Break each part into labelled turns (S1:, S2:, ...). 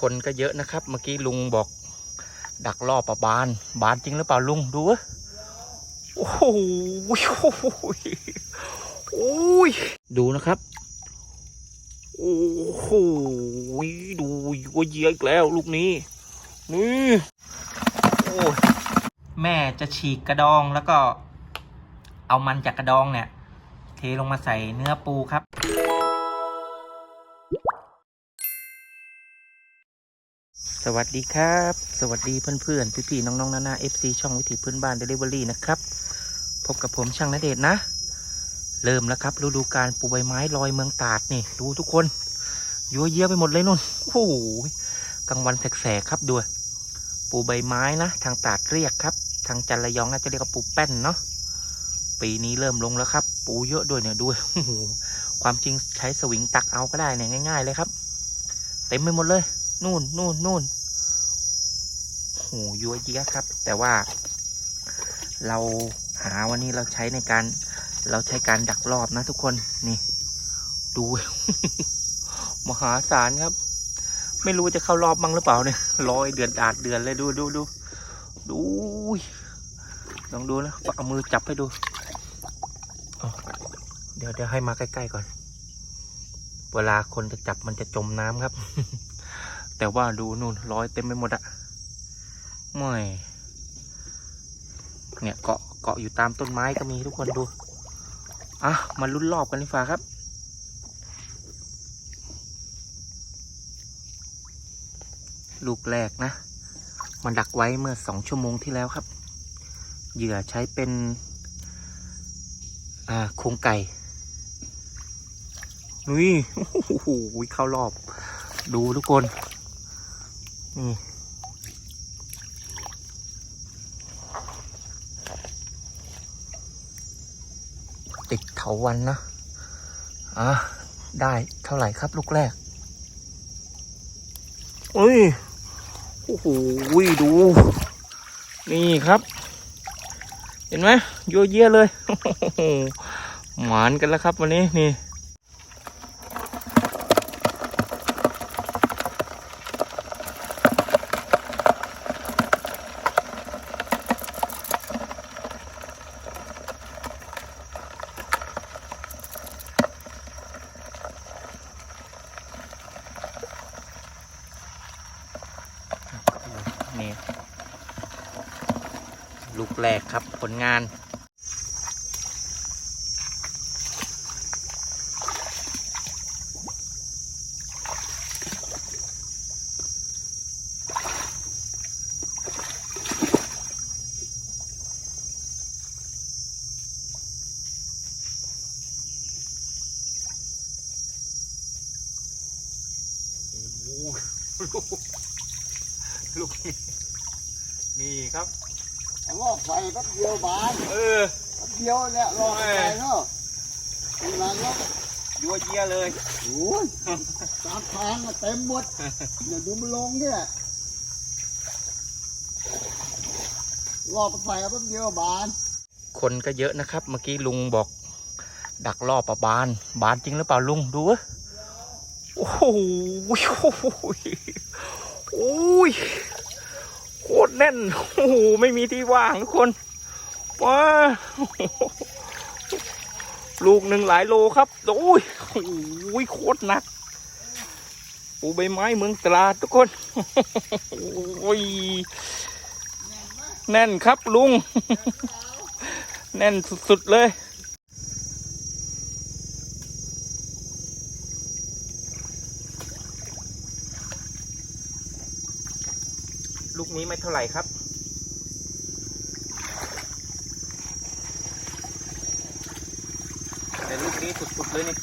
S1: คนก็เยอะนะครับ เมื่อกี้ลุงบอก ดักล่อปลาบาน บานจริงหรือเปล่าลุงดูว้ยโอ้โหโอ้ยโอ้ยดูนะครับโอ้โหดูว่าเยียอีกแล้วลูกนี้นี่โอ้ยแม่จะฉีกกระดองแล้วก็ เอามันจากกระดองเนี่ย เทลงมาใส่เนื้อปูครับ สวัสดีครับ สวัสดีเพื่อนๆ พี่ๆ น้องๆนานา FC ช่องวิถีพื้นบ้านเดลิเวอรี่นะครับ พบกับผมช่างนเดชนะ เริ่มแล้วครับฤดูการปูใบไม้ลอยเมืองตาดนี่ ดูทุกคนยัวเยียไปหมดเลยนุ่นโอ้โหกลางวันแสกๆครับดูปูใบไม้นะทางตาดเรียกครับ ทางจันระยองน่าจะเรียกว่าปูแป้นเนาะปีนี้เริ่มลงแล้วครับ ปูเยอะด้วยเนี่ยดูโอ้โหความจริงใช้สวิงตักเอาก็ได้เนี่ยง่าย ๆ เลยครับ เต็มไปหมดเลย นู่นนู่นนู่นโหยัวเยียครับ แต่ว่า เราหาวันนี้เราใช้ในการ เราใช้การดักรอบนะทุกคนนี่ ดู มหาศาลครับ ไม่รู้จะเข้ารอบบ้งหรือเปล่าเนี่ยลอยเดือดดาดเดือนเลยดูดูดูดูลองดูนะเอามือจับให้ดูเดี๋ยวเดี๋ยวให้มาใกล้ๆก่อน เวลาคนจะจับมันจะจมน้ำครับ แต่ว่าดูนู่นลอยเต็มไปหมดอะไม่เนี่ยเกาะเกาะอยู่ตามต้นไม้ก็มีทุกคนดู อะ มาลุ้นรอบกันดีกว่าครับ ลูกแรกนะ มันดักไว้เมื่อสองชั่วโมงที่แล้วครับ เหยื่อใช้เป็นอ่าโครงไก่นี่โอ้โหเข้ารอบ ดูทุกคน ติดเถาวันนะ อะ ได้เท่าไหร่ครับลูกแรกเอ้ย โอ้โหดู นี่ครับ เห็นไหมโยเยะเลย หมานกันแล้วครับวันนี้นี่ นี่ลูกแรกครับผลงานโอ้โห ลูกลูกนี่นี่ครับ
S2: ลอกไฟแป๊บเดียวบาน
S1: เออ
S2: แป๊บเดียวเนี่ยลอกไฟเนาะเป็นไรเนาะ
S1: ยัวเยียเลย
S2: โอ้ยตามทางอะเต็มหมดเนี่ยดูมันลงเนี่ยลอกไฟแป๊บเดียวบาน
S1: คนก็เยอะนะครับ เมื่อกี้ลุงบอก ดักล่อปลาบาน บานจริงหรือเปล่าลุงดูเว้ยโอ้โหโโอ้ยโคตรแน่นโอ้โหไม่มีที่ว่างทุกคนว้าลูกหนึ่งหลายโลครับโอ้ยโอ้ยโคตรหนักปูใบไม้เมืองตราดทุกคนโอ้ยแน่นครับลุง แน่นสุดๆเลย กนี้ไม่เท่าไหร่ครับ แต่ลูกนี้สุดๆเลยนี่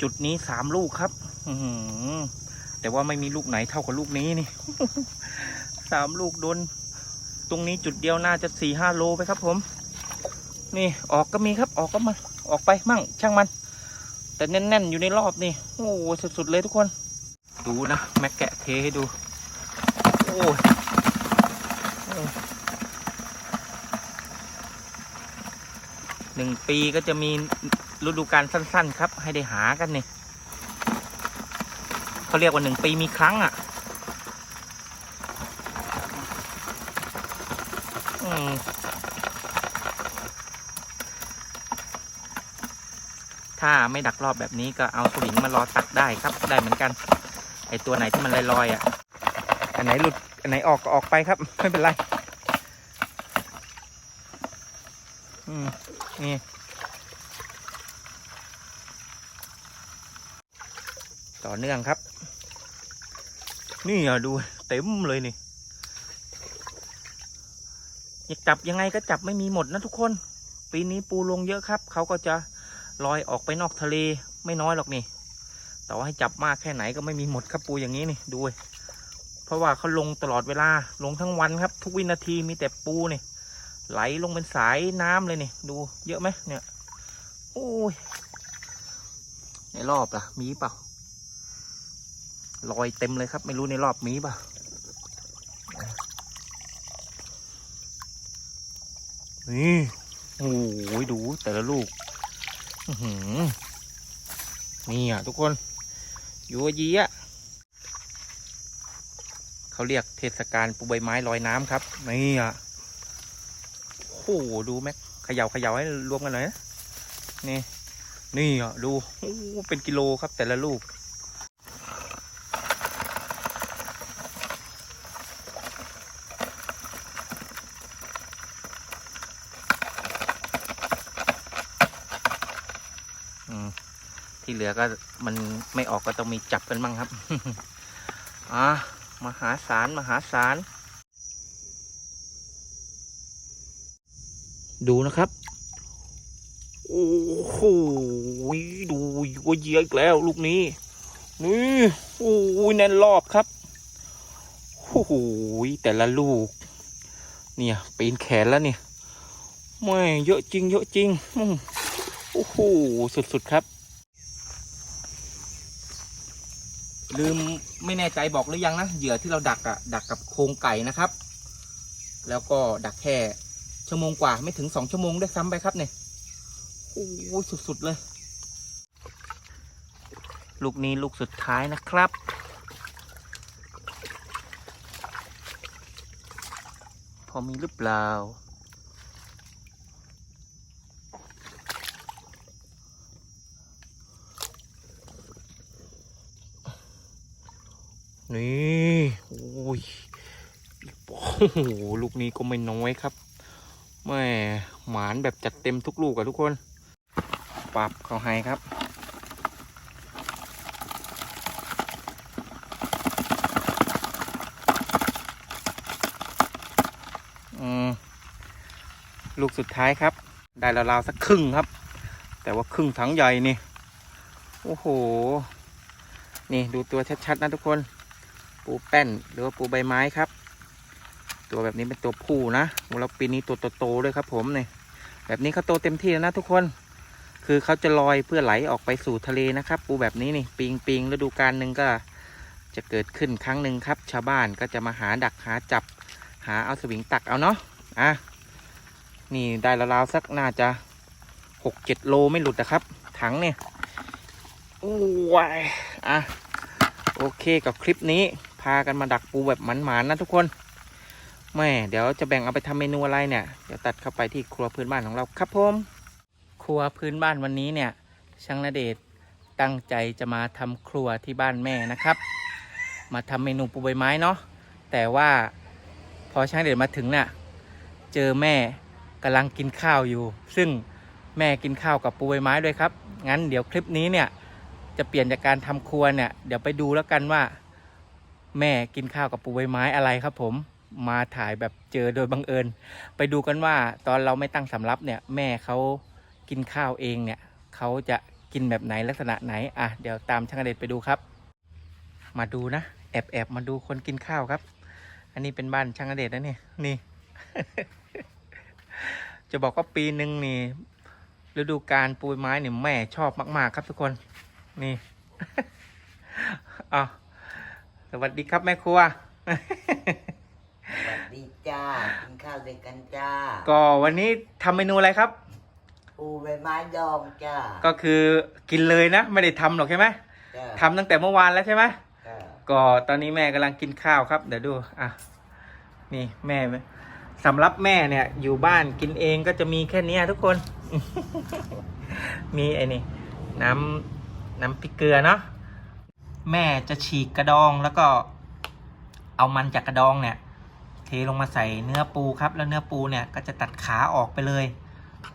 S1: จุดนี้สามลูกครับแต่ว่าไม่มีลูกไหนเท่ากับลูกนี้นี่สามลูกโดน ตรงนี้จุดเดียวน่าจะสี่ห้าโลไปครับผม นี่ออกก็มีครับออกก็มาออกไปมั่งช่างมัน แต่แน่น ๆ อยู่ในรอบนี่โอ้โหสุด ๆ เลยทุกคน ดูนะ แม็กแกะเทให้ดู โอ้หนึ่งปีก็จะมีฤดูกาลสั้น ๆ ครับ ให้ได้หากันนี่เขาเรียกว่าหนึ่งปีมีครั้งอะ ถ้าไม่ดักรอบแบบนี้ก็เอาสวิงมารอตักได้ครับ ได้เหมือนกัน ไอตัวไหนที่มันลอยๆอะ อันไหนหลุด อันไหนออกก็ออกไปครับ ไม่เป็นไร อืม นี่ต่อเนื่องครับ นี่อะดูเต็มเลยนี่อยากจับยังไงก็จับไม่มีหมดนะทุกคน ปีนี้ปูลงเยอะครับ เขาก็จะ ลอยออกไปนอกทะเลไม่น้อยหรอกนี่ แต่ว่าให้จับมากแค่ไหนก็ไม่มีหมดครับปูอย่างนี้นี่ดูเว้ยเพราะว่าเขาลงตลอดเวลาลงทั้งวันครับ ทุกวินาทีมีแต่ปูนี่ไหลลงเป็นสายน้ำเลยนี่ดูเยอะไหมเนี่ยโอ้ยในรอบล่ะมีเปล่าลอยเต็มเลยครับ ไม่รู้ในรอบมีเปล่านี่โอ้ยดูแต่ละลูก นี่อะทุกคนอยู่ยีอะเขาเรียกเทศกาลปูใบไม้ลอยน้ำครับ นี่อะโอ้โหดูแม็กเขย่าเขย่าให้รวมกันหน่อยนะนี่ นี่อะดูเป็นกิโลครับแต่ละลูก เหลือก็มันไม่ออกก็ต้องมีจับกันบ้างครับ อะมหาศาลมหาศาลดูนะครับ โอ้โหดูว่าเยียอีกแล้วลูกนี้ นี่โอ้ยแน่นรอบครับโอ้โหแต่ละลูก เนี่ยปีนแขนแล้วเนี่ยไม่เยอะจริงเยอะจริงโอ้โหสุดๆครับ ลืมไม่แน่ใจบอกหรือยังนะเหยื่อที่เราดักอะดักกับโครงไก่นะครับ แล้วก็ดักแค่ชั่วโมงกว่าไม่ถึงสองชั่วโมงด้วยซ้ำไปครับเนี่ยโอ้โหสุดๆเลย ลูกนี้ลูกสุดท้ายนะครับพอมีหรือเปล่า นี่โอ้ยโอ้โหลูกนี้ก็ไม่น้อยครับแม่หมานแบบจัดเต็มทุกลูกอะทุกคน ปรับเขาให้ครับอืมลูกสุดท้ายครับ ได้ราวๆสักครึ่งครับ แต่ว่าครึ่งถังใหญ่นี่ โอ้โห นี่ดูตัวชัด ๆ นะทุกคน ปูแป้นหรือว่าปูใบไม้ครับ ตัวแบบนี้เป็นตัวผู้นะแล้วปีนี้ตัวโตๆด้วยครับ ผมเนี่ยแบบนี้เขาโตเต็มที่แล้วนะทุกคน คือเขาจะลอยเพื่อไหลออกไปสู่ทะเลนะครับ ปูแบบนี้นี่ปิงปิงฤดูกาลหนึ่งก็จะเกิดขึ้นครั้งหนึ่งครับ ชาวบ้านก็จะมาหาดักหาจับ หาเอาสวิงตักเอาเนาะอะนี่ได้ราวๆสักน่าจะหกเจ็ดโลไม่หลุดนะครับ ถังเนี่ยโอ้ยอะโอเคกับคลิปนี้ พากันมาดักปูแบบหมันๆนะทุกคนแม่เดี๋ยวจะแบ่งเอาไปทำเมนูอะไรเนี่ยเดี๋ยวตัดเข้าไปที่ครัวพื้นบ้านของเราครับผมครัวพื้นบ้านวันนี้เนี่ยช่างนาเดชตั้งใจจะมาทำครัวที่บ้านแม่นะครับ มาทำเมนูปูใบไม้เนาะแต่ว่าพอช่างเดชมาถึงเนี่ยเจอแม่กำลังกินข้าวอยู่ ซึ่งแม่กินข้าวกับปูใบไม้ด้วยครับงั้นเดี๋ยวคลิปนี้เนี่ยจะเปลี่ยนจากการทำครัวเนี่ยเดี๋ยวไปดูแล้วกันว่า แม่กินข้าวกับปูใบไม้อะไรครับผมมาถ่ายแบบเจอโดยบังเอิญ ไปดูกันว่าตอนเราไม่ตั้งสำรับเนี่ย แม่เขากินข้าวเองเนี่ยเขาจะกินแบบไหนลักษณะไหนอะเดี๋ยวตามช่างเดชไปดูครับ มาดูนะแอบแอบมาดูคนกินข้าวครับ อันนี้เป็นบ้านช่างเดชนะเนี่ยนี่ จะบอกว่าปีหนึ่งนี่ฤดูการปูใบไม้เนี่ยแม่ชอบมาก ๆ ครับทุกคนนี่อะ สวัสดีครับแม่ครัว
S3: สวัสดีจ้ากินข้าวด้วยกันจ้า
S1: ก็วันนี้ทำเมนูอะไรครับ
S3: ปูปูใบไม้ดองจ้า
S1: ก็คือกินเลยนะ ไม่ได้ทำหรอกใช่ไหม
S3: จ้า
S1: ทำตั้งแต่เมื่อวานแล้วใช่ไหม
S3: จ้า
S1: ก็ตอนนี้แม่กำลังกินข้าวครับเดี๋ยวดูอะนี่แม่สำหรับแม่เนี่ย อยู่บ้านกินเองก็จะมีแค่เนี้ยทุกคน มีไอ้นี่น้ำน้ำพริกเกลือเนาะ แม่จะฉีกกระดองแล้วก็เอามันจากกระดองเนี่ย เทลงมาใส่เนื้อปูครับ แล้วเนื้อปูเนี่ยก็จะตัดขาออกไปเลย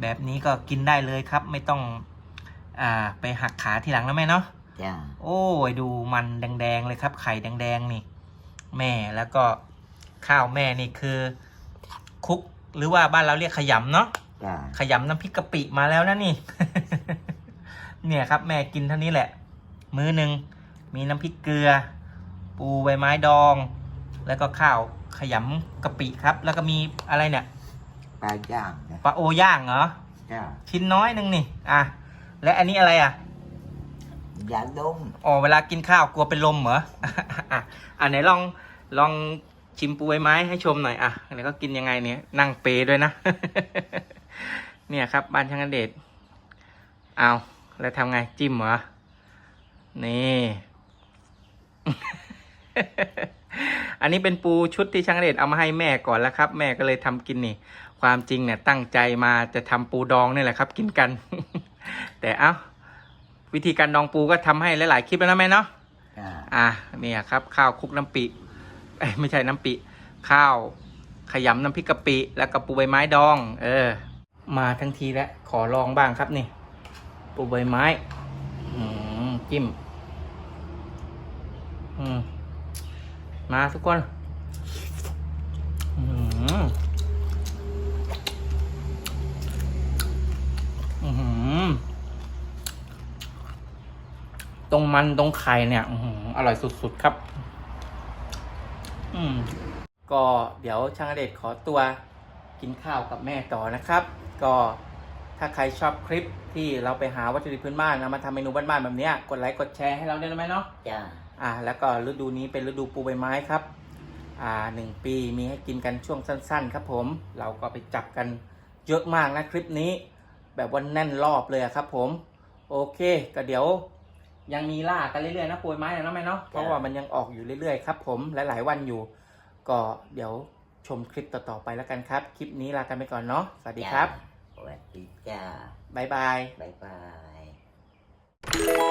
S1: แบบนี้ก็กินได้เลยครับ ไม่ต้องอ่าไปหักขาทีหลังนะแม่เนาะ
S3: จ้า
S1: โอ้ยดูมันแดงๆเลยครับ ไข่แดงๆนี่ แม่แล้วก็ข้าวแม่นี่คือคลุกหรือว่าบ้านเราเรียกขยำเนาะ
S3: จ้า
S1: ขยำน้ำพริกกะปิมาแล้วนะนี่ เนี่ยครับ แม่กินเท่านี้แหละ มื้อหนึ่ง มีน้ำพริกเกลือ ปูใบไม้ดอง แล้วก็ข้าวขยำกะปิครับ แล้วก็มีอะไรเนี่ย
S3: ปลาย่างจ้า
S1: ปลาโอย่างเหรอ
S3: จ้า
S1: ชิ้นน้อยหนึ่งนี่ อะ และอันนี้อะไรอะ
S3: ยาดม
S1: อ๋อเวลากินข้าวกลัวเป็นลมเหรอ อะอะไหนลองลองชิมปูใบไม้ให้ชมหน่อยอะไหนก็กินยังไงเนี่ยนั่งเปรย์ด้วยนะ เนี่ยครับบ้านช่างกันเดชเอาแล้วทำไงจิ้มเหรอ นี่ อันนี้เป็นปูชุดที่ช่างเดชเอามาให้แม่ก่อนแล้วครับ แม่ก็เลยทำกินนี่ ความจริงเนี่ยตั้งใจมาจะทำปูดองนี่แหละครับ กินกัน แต่เอ้าวิธีการดองปูก็ทำให้หลาย ๆ คลิปแล้วนะแม่เนาะ
S3: จ้า
S1: อะเนี่ยครับ ข้าวคลุกน้ำปิเอ้ยไม่ใช่น้ำปิข้าวขยำน้ำพริกกะปิ แล้วก็ปูใบไม้ดอง เออ มาทั้งทีแล้วขอลองบ้างครับนี่ ปูใบไม้ อืมจิ้ม อืม มาทุกคนตรงมันตรงไข่เนี่ยออร่อยสุด ๆ ครับ อืม ก็เดี๋ยวช่างเดชขอตัวกินข้าวกับแม่ต่อนะครับ ก็ถ้าใครชอบคลิปที่เราไปหาวัตถุดิบพื้นบ้านนะมาทำเมนูบ้านๆแบบนี้กดไลค์กดแชร์ให้เราได้ไหมเนาะ
S3: จ้า
S1: อ่าแล้วก็ฤดูนี้เป็นฤดูปูใบไม้ครับอ่าหนึ่งปีมีให้กินกันช่วงสั้น ๆ ครับผม เราก็ไปจับกันเยอะมากนะคลิปนี้ แบบว่าแน่นรอบเลยอะครับผม โอเค ก็เดี๋ยวยังมีล่ากันเรื่อยๆนะปูใบไม้นะเนาะแม่เนาะเพราะว่ามันยังออกอยู่เรื่อยๆครับผมหลายๆวันอยู่ ก็เดี๋ยวชมคลิปต่อๆไปแล้วกันครับ คลิปนี้ลากันไปก่อนเนาะสวัสดีครับ
S3: สวัสดีจ้า
S1: บ๊ายบาย
S3: บ๊ายบาย